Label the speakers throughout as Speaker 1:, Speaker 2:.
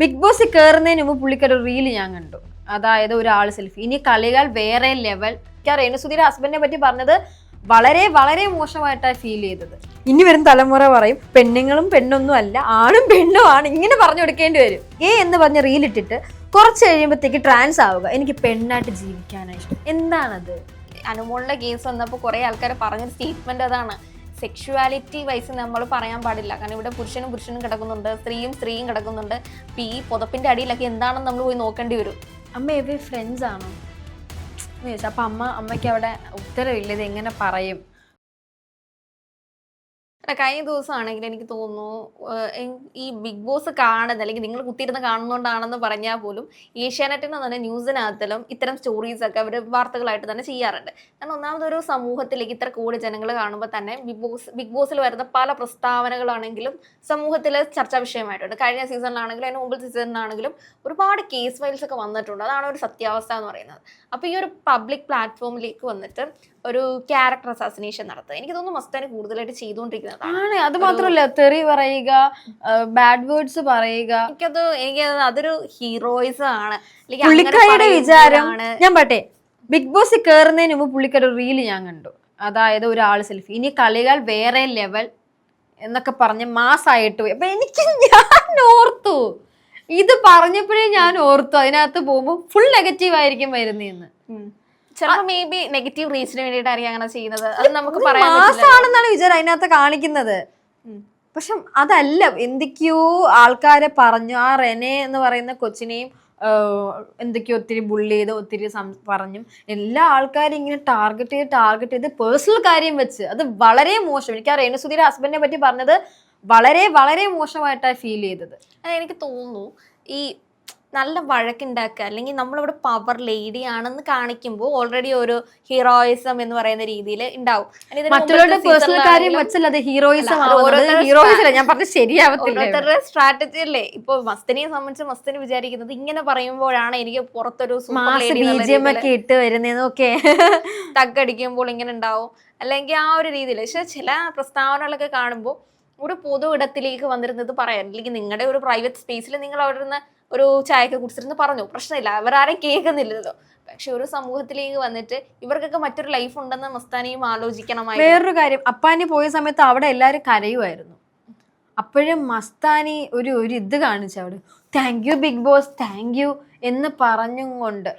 Speaker 1: Big boss കയറുന്നതിന് മുമ്പ് പുള്ളിക്കൊരു reel ഞാൻ കണ്ടു. അതായത് ഒരാൾ സെൽഫി ഇനി കളികൾ വേറെ ലെവൽ സുധീര ഹസ്ബൻഡിനെ പറ്റി പറഞ്ഞത് വളരെ വളരെ മോശമായിട്ടാണ് ഫീൽ ചെയ്തത്. ഇനി വരും തലമുറ പറയും പെണ്ണുങ്ങളും പെണ്ണൊന്നും അല്ല ആണും പെണ്ണും ആണ്. ഇങ്ങനെ പറഞ്ഞു കൊടുക്കേണ്ടി വരും. ഏ എന്ന് പറഞ്ഞ റീൽ ഇട്ടിട്ട് കുറച്ച് കഴിയുമ്പോഴത്തേക്ക് ട്രാൻസ് ആവുക. എനിക്ക് പെണ്ണായിട്ട് ജീവിക്കാനാണ് ഇഷ്ടം. എന്താണത്?
Speaker 2: അനുമോളിന്റെ കേസ് വന്നപ്പോൾ കുറെ ആൾക്കാർ പറഞ്ഞ സ്റ്റേറ്റ്മെന്റ് അതാണ്. സെക്ഷുവാലിറ്റി വൈസ് നമ്മൾ പറയാൻ പാടില്ല. കാരണം ഇവിടെ പുരുഷനും പുരുഷനും കിടക്കുന്നുണ്ട് സ്ത്രീയും സ്ത്രീയും കിടക്കുന്നുണ്ട്. അപ്പൊ ഈ പുതപ്പിന്റെ അടിയിലൊക്കെ എന്താണെന്ന് നമ്മൾ പോയി നോക്കേണ്ടി വരും.
Speaker 1: അമ്മ എവരി ഫ്രണ്ട്സ് ആണോ? അപ്പൊ അമ്മ അമ്മയ്ക്ക് അവിടെ ഉത്തരവില്ല ഇത് എങ്ങനെ പറയും?
Speaker 2: കഴിഞ്ഞ ദിവസമാണെങ്കിൽ എനിക്ക് തോന്നുന്നു ഈ ബിഗ് ബോസ് കാണുന്ന അല്ലെങ്കിൽ നിങ്ങൾ കുത്തിയിരുന്ന് കാണുന്നതുകൊണ്ടാണെന്ന് പറഞ്ഞാൽ പോലും ഏഷ്യാനെറ്റിന് തന്നെ ന്യൂസിനകത്തിലും ഇത്തരം സ്റ്റോറീസ് ഒക്കെ അവർ വാർത്തകളായിട്ട് തന്നെ ചെയ്യാറുണ്ട്. കാരണം ഒന്നാമതൊരു സമൂഹത്തിലേക്ക് ഇത്ര കൂടുതൽ ജനങ്ങൾ കാണുമ്പോൾ തന്നെ ബിഗ് ബോസ് ബിഗ് ബോസിൽ വരുന്ന പല പ്രസ്താവനകളാണെങ്കിലും സമൂഹത്തിൽ ചർച്ചാ വിഷയമായിട്ടുണ്ട്. കഴിഞ്ഞ സീസണിലാണെങ്കിലും അതിന് മുമ്പ് സീസണിലാണെങ്കിലും ഒരുപാട് കേസ് ഫയൽസ് ഒക്കെ വന്നിട്ടുണ്ട്. അതാണ് ഒരു സത്യാവസ്ഥ എന്ന് പറയുന്നത്. അപ്പോൾ ഈ ഒരു പബ്ലിക് പ്ലാറ്റ്ഫോമിലേക്ക് വന്നിട്ട് ഒരു ക്യാരക്ടർ അസാസിനേഷൻ നടത്തുക. എനിക്ക് തോന്നുന്നു മസ്താനി കൂടുതലായിട്ട് ചെയ്തുകൊണ്ടിരിക്കുന്നതാണ്
Speaker 1: ആണ് അത് മാത്രമല്ല തെറി പറയുക ബാഡ് വേർഡ്സ് പറയുക.
Speaker 2: എനിക്കത് എനിക്ക് അതൊരു ഹീറോയിസം ആണ്.
Speaker 1: പുള്ളിക്കാരിയുടെ വിചാരം ഞാൻ പറട്ടെ ബിഗ് ബോസ് കയറുന്നതിന് മുമ്പ് പുള്ളിക്കാരി റീൽ റീൽ ഞാൻ കണ്ടു. അതായത് ഒരാൾ സെൽഫി ഇനി കളികൾ വേറെ ലെവൽ എന്നൊക്കെ പറഞ്ഞ് മാസായിട്ട് പോയി. അപ്പൊ എനിക്ക് ഞാൻ ഓർത്തു. ഇത് പറഞ്ഞപ്പോഴേ ഞാൻ ഓർത്തു. അതിനകത്ത് പോകുമ്പോൾ ഫുൾ നെഗറ്റീവ് ആയിരിക്കും വരുന്നതെന്ന്
Speaker 2: ചിലപ്പോ മേ ബി നെഗറ്റീവ് റീച്ചിന് വേണ്ടിയിട്ടായിരിക്കും അങ്ങനെ ചെയ്യുന്നത്. അത് നമുക്ക് പറയാൻ
Speaker 1: മാസാണെന്നാണ് വിചാരം അതിനകത്ത് കാണിക്കുന്നത്. പക്ഷെ അതല്ല എന്തൊക്കെയോ ആൾക്കാരെ പറഞ്ഞു. ആ റെനെ എന്ന് പറയുന്ന കൊച്ചിനെയും എന്തൊക്കെയോ ഒത്തിരി ബുള്ളി ചെയ്ത് ഒത്തിരി പറഞ്ഞു. എല്ലാ ആൾക്കാരും ഇങ്ങനെ ടാർഗറ്റ് ചെയ്ത് ടാർഗറ്റ് ചെയ്ത് പേഴ്സണൽ കാര്യം വെച്ച്. അത് വളരെ മോശം. എനിക്ക് ആ രേണുസുധിയുടെ ഹസ്ബൻഡിനെ പറ്റി പറഞ്ഞത് വളരെ വളരെ മോശമായിട്ടാണ് ഫീൽ ചെയ്തത്.
Speaker 2: അത് എനിക്ക് തോന്നുന്നു ഈ നല്ല വഴക്കുണ്ടാക്കുക. അല്ലെങ്കിൽ നമ്മളിവിടെ പവർ ലേഡി ആണെന്ന് കാണിക്കുമ്പോൾ ഓൾറെഡി ഒരു ഹീറോയിസം എന്ന് പറയുന്ന രീതിയിൽ ഉണ്ടാവും.
Speaker 1: മറ്റുള്ളവരുടെ പേഴ്സണൽ കാര്യം
Speaker 2: seasonലാണെങ്കിലും
Speaker 1: വെച്ചല്ല അത് ഹീറോയിസം
Speaker 2: ഓരോരുത്തരുടെ
Speaker 1: ഞാൻ ശരിയാവത്തില്ല?
Speaker 2: ഓരോരുത്തരുടെ സ്ട്രാറ്റജി അല്ലേ? ഇപ്പൊ മസ്തനിയെ സംബന്ധിച്ച് മസ്തനി വിചാരിക്കുന്നത് ഇങ്ങനെ പറയുമ്പോഴാണ് എനിക്ക് പുറത്തൊരു
Speaker 1: ഒക്കെ ഇട്ട് വരുന്നതൊക്കെ
Speaker 2: തക്കടിക്കുമ്പോൾ ഇങ്ങനെ ഉണ്ടാവും. അല്ലെങ്കിൽ ആ ഒരു രീതിയിൽ. പക്ഷെ ചില പ്രസ്താവനകളൊക്കെ കാണുമ്പോൾ ഒരു പൊതു ഇടത്തിലേക്ക് വന്നിരുന്നത് പറയാം. അല്ലെങ്കിൽ നിങ്ങളുടെ ഒരു പ്രൈവറ്റ് സ്പേസിൽ നിങ്ങൾ അവിടെ ഇരുന്ന് ഒരു ചായയൊക്കെ കുടിച്ചിരുന്ന് പറഞ്ഞു. പ്രശ്നമില്ല. അവരാരും കേൾക്കുന്നില്ലല്ലോ. പക്ഷെ ഒരു സമൂഹത്തിലേക്ക് വന്നിട്ട് ഇവർക്കൊക്കെ മറ്റൊരു ലൈഫ് ഉണ്ടെന്ന് മസ്താനിയും ആലോചിക്കണമായിരുന്നു.
Speaker 1: വേറൊരു കാര്യം. അപ്പാനി പോയ സമയത്ത് അവിടെ എല്ലാവരും കരയുമായിരുന്നു. അപ്പോഴും മസ്താനി ഒരു ഒരു ഇത് കാണിച്ചു അവിടെ. Thank you big boss thank you എന്ന് പറഞ്ഞും കൊണ്ട്.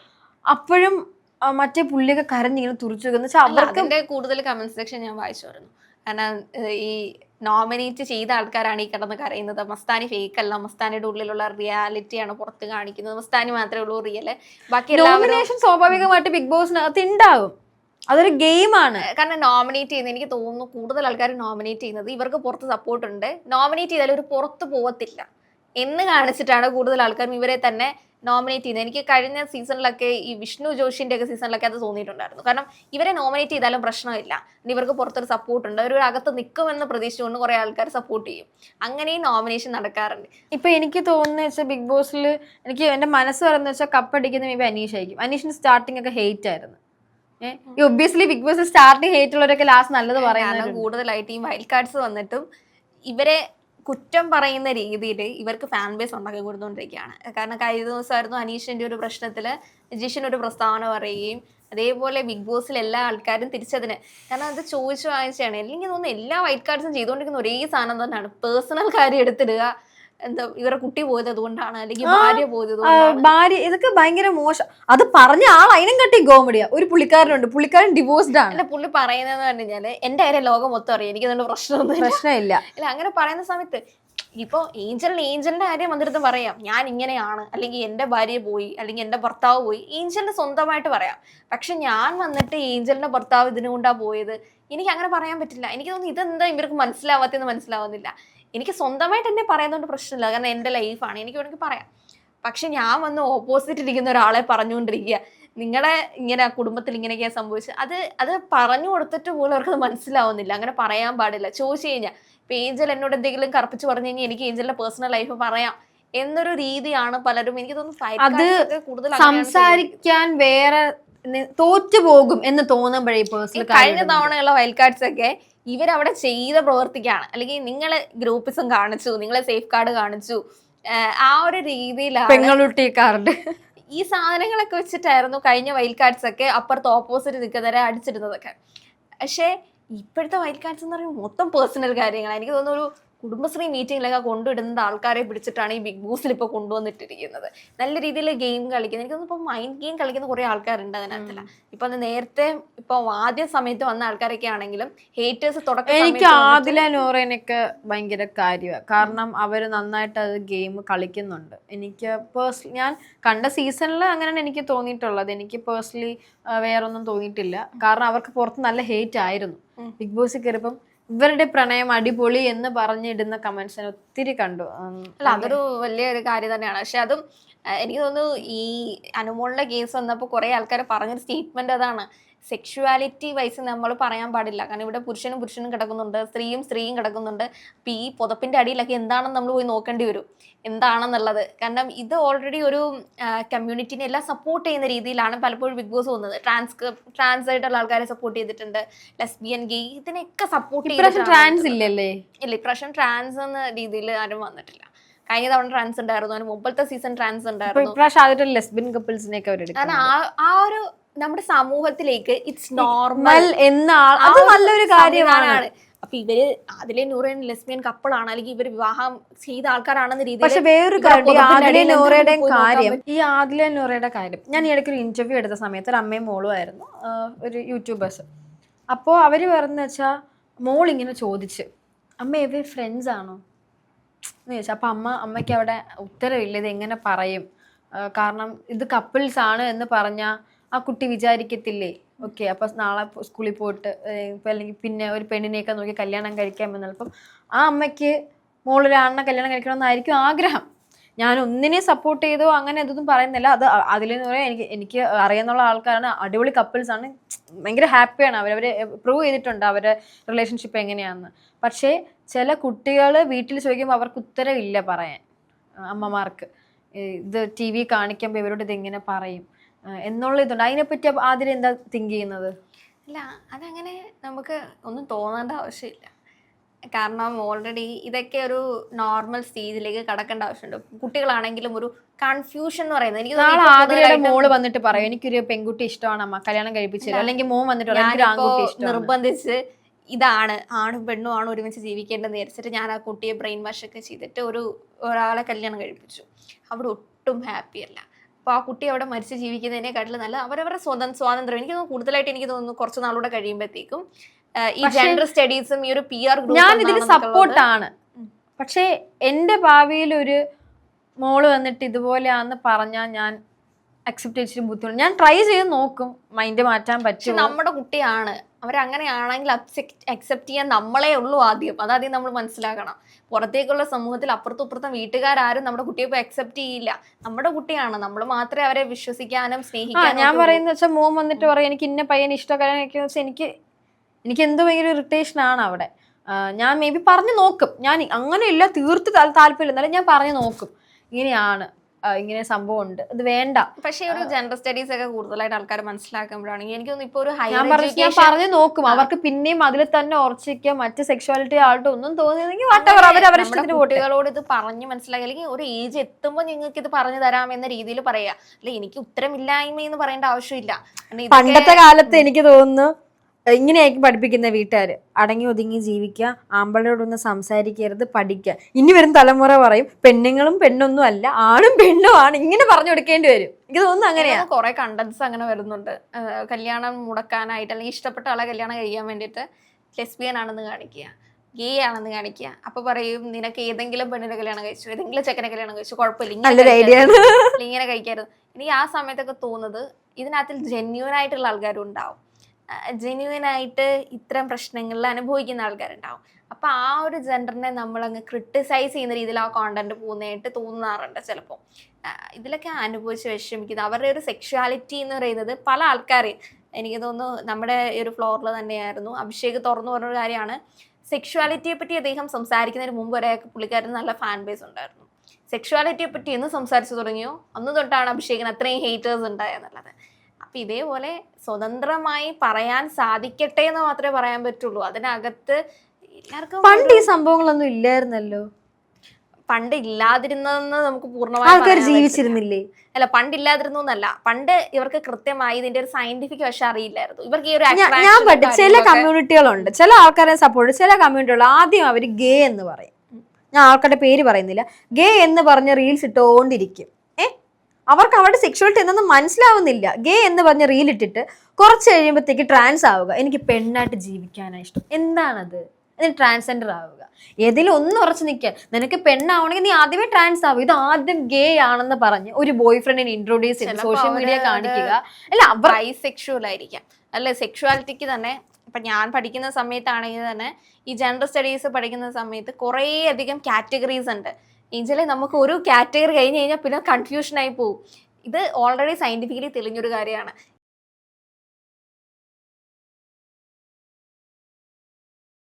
Speaker 1: അപ്പോഴും മറ്റേ പുള്ളിയൊക്കെ കരഞ്ഞിങ്ങനെ തുറച്ചു അവർക്ക്
Speaker 2: കൂടുതൽ കമന്റ് സെക്ഷൻ ഞാൻ വായിച്ചായിരുന്നു കാരണം ഈ നോമിനേറ്റ് ചെയ്ത ആൾക്കാരാണ് ഈ കിടന്ന് കരയുന്നത്. മസ്താനി ഫേക്ക് അല്ല. മസ്താനിയുടെ ഉള്ളിലുള്ള റിയാലിറ്റിയാണ് പുറത്ത് കാണിക്കുന്നത്. മസ്താനി മാത്രമേ ഉള്ളൂ റിയൽ ബാക്കി
Speaker 1: നോമിനേഷൻ സ്വാഭാവികമായിട്ട് ബിഗ് ബോസിനകത്ത് ഉണ്ടാവും അതൊരു ഗെയിമാണ്
Speaker 2: കാരണം നോമിനേറ്റ് ചെയ്യുന്നത് എനിക്ക് തോന്നുന്നു കൂടുതൽ ആൾക്കാർ നോമിനേറ്റ് ചെയ്യുന്നത് ഇവർക്ക് പുറത്ത് സപ്പോർട്ട് ഉണ്ട്. നോമിനേറ്റ് ചെയ്താൽ ഒരു പുറത്ത് പോവത്തില്ല. എന്ന് കാണിച്ചിട്ടാണ് കൂടുതൽ ആൾക്കാരും ഇവരെ തന്നെ നോമിനേറ്റ് ചെയ്യുന്നത്. എനിക്ക് കഴിഞ്ഞ സീസണിലൊക്കെ ഈ വിഷ്ണു ജോഷിന്റെ ഒക്കെ സീസണിലൊക്കെ അത് തോന്നിയിട്ടുണ്ടായിരുന്നു. കാരണം ഇവരെ നോമിനേറ്റ് ചെയ്താലും പ്രശ്നമില്ല. ഇവർക്ക് പുറത്തൊരു സപ്പോർട്ട് ഉണ്ട്. ഒരു അകത്ത് നിൽക്കുമെന്ന് പ്രതീക്ഷിച്ചുകൊണ്ട് കുറെ ആൾക്കാർ സപ്പോർട്ട് ചെയ്യും. അങ്ങനെ ഈ നോമിനേഷൻ നടക്കാറുണ്ട്.
Speaker 1: ഇപ്പൊ എനിക്ക് തോന്നുന്നത് വെച്ചാൽ ബിഗ് ബോസിൽ എനിക്ക് എന്റെ മനസ്സ് പറയുന്നത് വെച്ചാൽ കപ്പടിക്കുന്ന ഇവ അനീഷ് ആയിരിക്കും അനീഷിന് സ്റ്റാർട്ടിംഗ് ഒക്കെ ഹേറ്റ് ആയിരുന്നു. ഈ obviously big boss starting hate ഉള്ളവരൊക്കെ ലാസ്റ്റ് നല്ലത് പറയാനാണ്
Speaker 2: കൂടുതലായിട്ട് ഈ വൈൽഡ് കാർഡ്സ് വന്നിട്ടും ഇവരെ കുറ്റം പറയുന്ന രീതിയിൽ ഇവർക്ക് ഫാൻ ബേസ് ഉണ്ടാക്കി കൊടുത്തുകൊണ്ടിരിക്കുകയാണ് കാരണം കഴിഞ്ഞ ദിവസമായിരുന്നു അനീഷിന്റെ ഒരു പ്രശ്നത്തിൽ ജിഷിൻ ഒരു പ്രസ്താവന പറയുകയും അതേപോലെ ബിഗ് ബോസിൽ എല്ലാ ആൾക്കാരും തിരിച്ചതിന്. കാരണം അത് ചോദിച്ചു വാങ്ങിച്ചാണ് അല്ലെങ്കിൽ തോന്നുന്നു എല്ലാ വൈറ്റ് കാർഡ്സും ചെയ്തുകൊണ്ടിരിക്കുന്ന ഒരേ സാധനം തന്നെയാണ്. പേഴ്സണൽ കാര്യം എടുത്തിടുക എന്താ ഇവരുടെ കുട്ടി പോയത് അതുകൊണ്ടാണ് അല്ലെങ്കിൽ ഭാര്യ പോയത്
Speaker 1: ഭാര്യ ഇതൊക്കെ ഭയങ്കര മോശം. അത് പറഞ്ഞ ആൾ അതിനും കട്ടി കോമഡിയാ ഒരു പുള്ളിക്കാരനുണ്ട്. പുള്ളിക്കാരൻ ഡിവോഴ്സ്ഡ് ആണ്.
Speaker 2: അല്ല പുള്ളി പറയുന്നതെന്ന് പറഞ്ഞു കഴിഞ്ഞാൽ എന്റെ കാര്യം ലോകം മൊത്തം അറിയാം. എനിക്ക് അതുകൊണ്ട് പ്രശ്നമൊന്നും
Speaker 1: പ്രശ്നമില്ല.
Speaker 2: അല്ല അങ്ങനെ പറയുന്ന സമയത്ത് ഇപ്പൊ ഏഞ്ചലിന് ഏഞ്ചലിന്റെ കാര്യം വന്നിരുന്ന് പറയാം. ഞാൻ ഇങ്ങനെയാണ് അല്ലെങ്കിൽ എന്റെ ഭാര്യ പോയി അല്ലെങ്കിൽ എന്റെ ഭർത്താവ് പോയി ഏഞ്ചലിന് സ്വന്തമായിട്ട് പറയാം. പക്ഷെ ഞാൻ വന്നിട്ട് ഏഞ്ചലിന്റെ ഭർത്താവ് ഇതിനു കൊണ്ടാ പോയത്? എനിക്ക് അങ്ങനെ പറയാൻ പറ്റില്ല. എനിക്ക് തോന്നുന്നു ഇതെന്താ ഇവർക്ക് മനസ്സിലാവാത്തെന്ന് മനസ്സിലാവുന്നില്ല. എനിക്ക് സ്വന്തമായിട്ട് എന്നെ പറയുന്നതുകൊണ്ട് പ്രശ്നമില്ല. കാരണം എന്റെ ലൈഫാണ് എനിക്ക് വേണമെങ്കിൽ പറയാം. പക്ഷെ ഞാൻ വന്ന് ഓപ്പോസിറ്റ് ഇരിക്കുന്ന ഒരാളെ പറഞ്ഞുകൊണ്ടിരിക്കുക. നിങ്ങളെ ഇങ്ങനെ കുടുംബത്തിൽ ഇങ്ങനെയൊക്കെയാണ് സംഭവിച്ചത്. അത് അത് പറഞ്ഞു കൊടുത്തിട്ട് പോലും അവർക്കത് മനസ്സിലാവുന്നില്ല. അങ്ങനെ പറയാൻ പാടില്ല. ചോദിച്ചു കഴിഞ്ഞാൽ ഇപ്പൊ ഏഞ്ചൽ എന്നോട് എന്തെങ്കിലും കറുപ്പിച്ച് പറഞ്ഞു കഴിഞ്ഞാൽ എനിക്ക് ഏഞ്ചലിന്റെ പേഴ്സണൽ ലൈഫ് പറയാം എന്നൊരു രീതിയാണ് പലരും എനിക്ക് തോന്നുന്നു കൂടുതൽ
Speaker 1: സംസാരിക്കാൻ വേറെ തോറ്റു പോകും എന്ന് തോന്നുമ്പോഴേ പേഴ്സണൽ
Speaker 2: കഴിഞ്ഞ തവണയുള്ള വൈൽഡ് കാർഡ്സ് ഒക്കെ ഇവരവിടെ ചെയ്ത പ്രവർത്തിക്കാണ് അല്ലെങ്കിൽ നിങ്ങളെ ഗ്രൂപ്പിസം കാണിച്ചു നിങ്ങളെ സേഫ് കാർഡ് കാണിച്ചു. ആ ഒരു രീതിയിലാണ് ഈ സാധനങ്ങളൊക്കെ വെച്ചിട്ടായിരുന്നു കഴിഞ്ഞ വൈൽഡ് കാർഡ്സ് ഒക്കെ അപ്പുറത്ത് ഓപ്പോസിറ്റ് നിൽക്കുന്നവരെ അടിച്ചിരുന്നതൊക്കെ പക്ഷേ ഇപ്പോഴത്തെ വൈൽഡ് കാർഡ്സ് എന്ന് പറയുമ്പോൾ മൊത്തം പേഴ്സണൽ കാര്യങ്ങളാണ് എനിക്ക് തോന്നുന്നു ഒരു കുടുംബശ്രീ മീറ്റിങ്ങിലൊക്കെ കൊണ്ടുവിടുന്നത് ആൾക്കാരെ പിടിച്ചിട്ടാണ് ഈ ബിഗ് ബോസിൽ ഇപ്പോൾ കൊണ്ടുവന്നിട്ടിരിക്കുന്നത്. നല്ല രീതിയിൽ ഗെയിം കളിക്കുന്നത് എനിക്ക് തോന്നുന്നു ഇപ്പോൾ മൈൻഡ് ഗെയിം കളിക്കുന്ന കുറേ ആൾക്കാരുണ്ട് അതിനകത്തില്ല ഇപ്പൊ അത് നേരത്തെ ഇപ്പൊ ആദ്യ സമയത്ത് വന്ന ആൾക്കാരൊക്കെ ആണെങ്കിലും ഹേറ്റേഴ്സ് തുടക്കം
Speaker 1: എനിക്ക് ആദില നൂറേനൊക്കെ ഭയങ്കര കാര്യമാണ് കാരണം അവർ നന്നായിട്ട് അത് ഗെയിം കളിക്കുന്നുണ്ട്. എനിക്ക് പേഴ്സണലി ഞാൻ കണ്ട സീസണിൽ അങ്ങനെയാണ് എനിക്ക് തോന്നിയിട്ടുള്ളത്. എനിക്ക് പേഴ്സണലി വേറൊന്നും തോന്നിയിട്ടില്ല. കാരണം അവർക്ക് പുറത്ത് നല്ല ഹേറ്റ് ആയിരുന്നു. ബിഗ് ബോസിൽ കയറിയപ്പം ഇവരുടെ പ്രണയം അടിപൊളി എന്ന് പറഞ്ഞിടുന്ന കമന്റ്സ് ഞാൻ ഒത്തിരി കണ്ടു.
Speaker 2: അല്ല അതൊരു വലിയൊരു കാര്യം തന്നെയാണ്. പക്ഷെ അതും എനിക്ക് തോന്നുന്നു ഈ അനുമോളിന്റെ കേസ് വന്നപ്പോൾ കുറേ ആൾക്കാർ പറഞ്ഞൊരു സ്റ്റേറ്റ്മെന്റ് അതാണ്. സെക്ഷുവാലിറ്റി വൈസ് നമ്മൾ പറയാൻ പാടില്ല. കാരണം ഇവിടെ പുരുഷനും പുരുഷനും കിടക്കുന്നുണ്ട് സ്ത്രീയും സ്ത്രീയും കിടക്കുന്നുണ്ട്. അപ്പം ഈ പുതപ്പിന്റെ അടിയിലൊക്കെ എന്താണെന്ന് നമ്മൾ പോയി നോക്കേണ്ടി വരും. എന്താണെന്നുള്ളത്. കാരണം ഇത് ഓൾറെഡി ഒരു കമ്മ്യൂണിറ്റിനെ എല്ലാം സപ്പോർട്ട് ചെയ്യുന്ന രീതിയിലാണ് പലപ്പോഴും ബിഗ് ബോസ് പോകുന്നത് ട്രാൻസ് ട്രാൻസ് ആയിട്ടുള്ള ആൾക്കാരെ സപ്പോർട്ട് ചെയ്തിട്ടുണ്ട്. ലെസ്ബിയൻ ഗെയ് ഇതിനെയൊക്കെ സപ്പോർട്ട്
Speaker 1: ഇപ്രാവശ്യം ട്രാൻസ് ഇല്ലല്ലേ?
Speaker 2: ഇല്ല ഇപ്രാവശ്യം ട്രാൻസ് എന്ന രീതിയിൽ ആരും വന്നിട്ടില്ല. കഴിഞ്ഞ തവണ ട്രാൻസ് ഉണ്ടായിരുന്നു. അതിന് മുമ്പത്തെ സീസൺ ട്രാൻസ് ഉണ്ടായിരുന്നു.
Speaker 1: ഇപ്രാവശ്യം ലെസ്ബിൻ
Speaker 2: കാരണം ആ ഒരു നമ്മുടെ സമൂഹത്തിലേക്ക് ഇറ്റ്സ് നോർമൽ
Speaker 1: മൽ എന്ന അത് നല്ലൊരു കാര്യമാണ്.
Speaker 2: അപ്പൊ ഇവർ അതിലെ നൂറേൻ ലെസ്ബിയൻ കപ്പിളാണ് അല്ലെങ്കിൽ ഇവർ വിവാഹം ചെയ്ത ആൾക്കാരാണെന്ന
Speaker 1: പക്ഷെ
Speaker 2: രീതിയിൽ
Speaker 1: വേറൊരു
Speaker 2: ഇവിടെ
Speaker 1: കാര്യം നൂറയുടെയും കാര്യം ഈ ആദില നൂറയുടെ കാര്യം. ഞാൻ ഈ ഇടയ്ക്ക് ഒരു ഇന്റർവ്യൂ എടുത്ത സമയത്ത് ഒരു അമ്മയും മോളും ആയിരുന്നു ഒരു യൂട്യൂബേഴ്സ് അപ്പോൾ അവർ പറഞ്ഞ വെച്ചാൽ മോൾ ഇങ്ങനെ ചോദിച്ച് അമ്മ ഇവർ ഫ്രണ്ട്സ് ആണോ? എന്ന് ചോദിച്ചാൽ അപ്പം അമ്മ അമ്മയ്ക്ക് അവിടെ ഉത്തരവില്ല ഇത് എങ്ങനെ പറയും? കാരണം ഇത് കപ്പിൾസ് ആണ് എന്ന് പറഞ്ഞാൽ ആ കുട്ടി വിചാരിക്കത്തില്ലേ? ഓക്കെ അപ്പം നാളെ സ്കൂളിൽ പോയിട്ട് അല്ലെങ്കിൽ പിന്നെ ഒരു പെണ്ണിനെയൊക്കെ നോക്കി കല്യാണം കഴിക്കാൻ വന്നപ്പം ആ അമ്മയ്ക്ക് മോളൊരാണിനെ കല്യാണം കഴിക്കണമെന്നായിരിക്കും ആഗ്രഹം. ഞാൻ ഒന്നിനെ സപ്പോർട്ട് ചെയ്തോ അങ്ങനെ ഇതൊന്നും പറയുന്നില്ല. അത് അതിലെന്ന് പറയാൻ എനിക്ക് എനിക്ക് അറിയാന്നുള്ള ആൾക്കാരാണ് അടിപൊളി കപ്പിൾസ് ആണ്. ഭയങ്കര ഹാപ്പിയാണ് അവർ പ്രൂവ് ചെയ്തിട്ടുണ്ട് അവരുടെ റിലേഷൻഷിപ്പ് എങ്ങനെയാണെന്ന് പക്ഷേ ചില കുട്ടികൾ വീട്ടിൽ ചോദിക്കുമ്പോൾ അവർക്ക് ഉത്തരവില്ല പറയാൻ. അമ്മമാർക്ക്. ഇത് ടി വി കാണിക്കുമ്പോൾ ഇവരോട് ഇതെങ്ങനെ പറയും. എന്നുള്ള ഇതുണ്ട്. അതിനെപ്പറ്റി ആദ്യം എന്താ തിങ്ക് ചെയ്യുന്നത്?
Speaker 2: അല്ല അതങ്ങനെ നമുക്ക് ഒന്നും തോന്നേണ്ട ആവശ്യമില്ല. കാരണം ഓൾറെഡി ഇതൊക്കെ ഒരു നോർമൽ സ്റ്റേജിലേക്ക് കടക്കേണ്ട ആവശ്യമുണ്ട്. കുട്ടികളാണെങ്കിലും ഒരു കൺഫ്യൂഷൻ എന്ന് പറയുന്നത്. എനിക്ക്
Speaker 1: മോൾ വന്നിട്ട് പറയും എനിക്കൊരു പെൺകുട്ടി ഇഷ്ടമാണ് അമ്മ കല്യാണം കഴിപ്പിച്ചത് അല്ലെങ്കിൽ മോൻ വന്നിട്ട്
Speaker 2: നിർബന്ധിച്ച് ഇതാണ് ആണും പെണ്ണും ആണ് ഒരുമിച്ച് ജീവിക്കേണ്ടതെന്ന് വിചാരിച്ചിട്ട് ഞാൻ ആ കുട്ടിയെ ബ്രെയിൻ വാഷ് ഒക്കെ ചെയ്തിട്ട് ഒരു ഒരാളെ കല്യാണം കഴിപ്പിച്ചു. അവിടെ ഒട്ടും ഹാപ്പി അല്ല. അപ്പോൾ ആ കുട്ടി അവിടെ മരിച്ച് ജീവിക്കുന്നതിനെക്കാട്ടിലും നല്ല അവരവരുടെ സ്വതന്ത്ര സ്വാതന്ത്ര്യം. എനിക്ക് തോന്നുന്നു കൂടുതലായിട്ട് എനിക്ക് തോന്നുന്നു കുറച്ച് നാളൂടെ കഴിയുമ്പോഴത്തേക്കും ഈ ജെൻഡർ സ്റ്റഡീസും ഈ ഒരു പി ആർ
Speaker 1: ഞാൻ ഇതിന് സപ്പോർട്ടാണ് പക്ഷേ എന്റെ ഭാവിയിൽ ഒരു മോൾ വന്നിട്ട് ഇതുപോലെയാന്ന് പറഞ്ഞാൽ ഞാൻ അക്സെപ്റ്റ് ചെയ്തിട്ട് ബുദ്ധിമുട്ട്. ഞാൻ ട്രൈ ചെയ്ത് നോക്കും മൈൻഡ് മാറ്റാൻ പറ്റും
Speaker 2: നമ്മുടെ കുട്ടിയാണ്. അവരങ്ങനെയാണെങ്കിൽ അക്സെപ്റ്റ് ചെയ്യാൻ നമ്മളെ ഉള്ളൂ ആദ്യം. അതാദ്യം നമ്മൾ മനസ്സിലാക്കണം. പുറത്തേക്കുള്ള സമൂഹത്തിൽ അപ്പുറത്തും ഇപ്പുറത്തും വീട്ടുകാരും നമ്മുടെ കുട്ടിയെ പോയി അക്സെപ്റ്റ് ചെയ്യില്ല. നമ്മുടെ കുട്ടിയാണ്. നമ്മൾ മാത്രമേ അവരെ വിശ്വസിക്കാനും സ്നേഹിക്കാനും
Speaker 1: ഞാൻ പറയുന്നത് വെച്ചാൽ മോൻ വന്നിട്ട് പറയാം എനിക്ക് ഇന്ന പയ്യൻ ഇഷ്ടക്കാരനൊക്കെ വെച്ചാൽ എനിക്ക് എനിക്ക് എന്തോ ഭയങ്കര ഇറിറ്റേഷൻ ആണ് അവിടെ. ഞാൻ മേ ബി പറഞ്ഞു നോക്കും. ഞാൻ അങ്ങനെയില്ല തീർത്ത് താല്പര്യം താല്പര്യമില്ല. എന്നാലും ഞാൻ പറഞ്ഞു നോക്കും. ഇങ്ങനെയാണ് ഇങ്ങനെ സംഭവം ഉണ്ട്. ഇത് വേണ്ട.
Speaker 2: പക്ഷേ ഒരു ജനറൽ സ്റ്റഡീസ് ഒക്കെ കൂടുതലായിട്ട് ആൾക്കാർ മനസ്സിലാക്കുമ്പോഴാണ് എനിക്ക് തോന്നുന്നു ഇപ്പൊ ഒരു
Speaker 1: ഹൈ
Speaker 2: ഹയർ
Speaker 1: പറഞ്ഞു ഞാൻ പറഞ്ഞു നോക്കും. അവർക്ക് പിന്നെയും അതിൽ തന്നെ ഉറച്ചിക്കുക മറ്റ് സെക്ഷുവാലിറ്റി ആയിട്ട് ഒന്നും തോന്നിയെങ്കിൽ അവർ
Speaker 2: കുട്ടികളോട് ഇത് പറഞ്ഞ് മനസ്സിലാക്കി. അല്ലെങ്കിൽ ഒരു ഏജ് എത്തുമ്പോൾ നിങ്ങൾക്ക് ഇത് പറഞ്ഞു തരാം എന്ന രീതിയിൽ പറയാ. അല്ലെ എനിക്ക് ഉത്തരമില്ലായ്മ എന്ന് പറയേണ്ട ആവശ്യമില്ല.
Speaker 1: പണ്ടത്തെ കാലത്ത് എനിക്ക് തോന്നുന്നു ഇങ്ങനെയായിരിക്കും പഠിപ്പിക്കുന്ന വീട്ടുകാർ അടങ്ങി ഒതുങ്ങി ജീവിക്കുക ആമ്പളയോടൊന്ന് സംസാരിക്കരുത് പഠിക്കുക. ഇനി വരും തലമുറ പറയും പെണ്ണുങ്ങളും പെണ്ണൊന്നും അല്ല ആണും പെണ്ണും ആണ്. ഇങ്ങനെ പറഞ്ഞു കൊടുക്കേണ്ടി വരും. എനിക്ക് തോന്നുന്നു അങ്ങനെയാ.
Speaker 2: കുറെ കണ്ടന്റ്സ് അങ്ങനെ വരുന്നുണ്ട്. കല്യാണം മുടക്കാനായിട്ട് അല്ലെങ്കിൽ ഇഷ്ടപ്പെട്ട ആളെ കല്യാണം കഴിക്കാൻ വേണ്ടിയിട്ട് ലെസ്ബിയൻ ആണെന്ന് കാണിക്കുക ഗേ ആണെന്ന് കാണിക്കുക. അപ്പൊ പറയും നിനക്ക് ഏതെങ്കിലും പെണ്ണിനെ കല്യാണം കഴിച്ചു ഏതെങ്കിലും ചെക്കനെ കല്യാണം കഴിച്ചു കുഴപ്പമില്ല ഇങ്ങനെ കഴിക്കരുത്. എനിക്ക് ആ സമയത്തൊക്കെ തോന്നുന്നത് ഇതിനകത്തിൽ ജെന്യൂൻ ആയിട്ടുള്ള ആൾക്കാരും ഉണ്ടാവും. ജെന്യൂൻ ആയിട്ട് ഇത്തരം പ്രശ്നങ്ങളിൽ അനുഭവിക്കുന്ന ആൾക്കാരുണ്ടാവും. അപ്പോൾ ആ ഒരു ജെൻഡറിനെ നമ്മളങ്ങ് ക്രിട്ടിസൈസ് ചെയ്യുന്ന രീതിയിൽ ആ കോണ്ടന്റ് പോകുന്നതായിട്ട് തോന്നാറുണ്ട് ചിലപ്പോൾ ഇതിലൊക്കെ അനുഭവിച്ച് വിഷമിക്കുന്നത് അവരുടെ ഒരു സെക്ഷുവാലിറ്റി എന്ന് പറയുന്നത് പല ആൾക്കാരെയും എനിക്ക് തോന്നുന്നു നമ്മുടെ ഈ ഒരു ഫ്ലോറിൽ തന്നെയായിരുന്നു. അഭിഷേക് തുറന്നു പറഞ്ഞൊരു കാര്യമാണ് സെക്ഷുവാലിറ്റിയെ പറ്റി അദ്ദേഹം സംസാരിക്കുന്നതിന് മുമ്പ് വരെ പുള്ളിക്കാരന് നല്ല ഫാൻ ബേസ് ഉണ്ടായിരുന്നു. സെക്ഷുവാലിറ്റിയെ പറ്റി എന്ന് സംസാരിച്ചു തുടങ്ങിയോ? അന്ന് തൊട്ടാണ് അഭിഷേകിന് അത്രയും ഹേറ്റേഴ്സ് ഉണ്ടായെന്നുള്ളത് അപ്പൊ ഇതേപോലെ സ്വതന്ത്രമായി പറയാൻ സാധിക്കട്ടെ എന്ന് മാത്രമേ പറയാൻ പറ്റുള്ളൂ. അതിനകത്ത് എല്ലാവർക്കും
Speaker 1: പണ്ട് ഈ സംഭവങ്ങളൊന്നും ഇല്ലായിരുന്നല്ലോ?
Speaker 2: പണ്ട് ഇല്ലാതിരുന്നതെന്ന് നമുക്ക് പൂർണമായി
Speaker 1: ജീവിച്ചിരുന്നില്ലേ?
Speaker 2: അല്ല പണ്ടില്ലാതിരുന്നു എന്നല്ല. പണ്ട് ഇവർക്ക് കൃത്യമായി ഇതിന്റെ ഒരു സയന്റിഫിക് വശം അറിയില്ലായിരുന്നു. ഇവർക്ക് ഈ ഒരു
Speaker 1: ഞാൻ പറ്റും ചില കമ്മ്യൂണിറ്റികളുണ്ട് ചില ആൾക്കാരെ സപ്പോർട്ട് ചില കമ്മ്യൂണിറ്റികൾ ആദ്യം അവർ ഗേ എന്ന് പറയും. ഞാൻ ആൾക്കാരുടെ പേര് പറയുന്നില്ല. ഗേ എന്ന് പറഞ്ഞ റീൽസ് ഇട്ടുകൊണ്ടിരിക്കും അവർക്ക് അവരുടെ സെക്ഷുവാലിറ്റി എന്നൊന്നും മനസ്സിലാവുന്നില്ല. ഗേ എന്ന് പറഞ്ഞ റീൽ ഇട്ടിട്ട് കുറച്ച് കഴിയുമ്പോഴത്തേക്ക് ട്രാൻസ് ആവുക. എനിക്ക് പെണ്ണായിട്ട് ജീവിക്കാനാണ് ഇഷ്ടം. എന്താണത്? എന്നിട്ട് ട്രാൻസ്ജെൻഡർ ആവുക. ഏതെങ്കിലും ഒന്ന് ഉറച്ചു നിൽക്കാൻ നിനക്ക് പെണ്ണാവണമെങ്കിൽ നീ ആദ്യമേ ട്രാൻസ് ആവുക ഇത് ആദ്യം ഗേ ആണെന്ന് പറഞ്ഞ് ഒരു ബോയ് ഫ്രണ്ടിനെ ഇൻട്രോഡ്യൂസ് ചെയ്ത് സോഷ്യൽ മീഡിയ കാണിക്കുക. അല്ല അവർ
Speaker 2: ബൈസെക്ഷുവൽ ആയിരിക്കാം. അല്ലെ? സെക്ഷുവാലിറ്റിക്ക് തന്നെ ഇപ്പൊ ഞാൻ പഠിക്കുന്ന സമയത്താണെങ്കിൽ തന്നെ ഈ ജെൻഡർ സ്റ്റഡീസ് പഠിക്കുന്ന സമയത്ത് കുറേ അധികം കാറ്റഗറീസ് ഉണ്ട്. എന്നുവെച്ചാൽ നമുക്ക് ഒരു കാറ്റഗറി കഴിഞ്ഞ് കഴിഞ്ഞാൽ പിന്നെ കൺഫ്യൂഷനായി പോകും ഇത് ഓൾറെഡി സയന്റിഫിക്കലി തെളിഞ്ഞൊരു കാര്യമാണ്.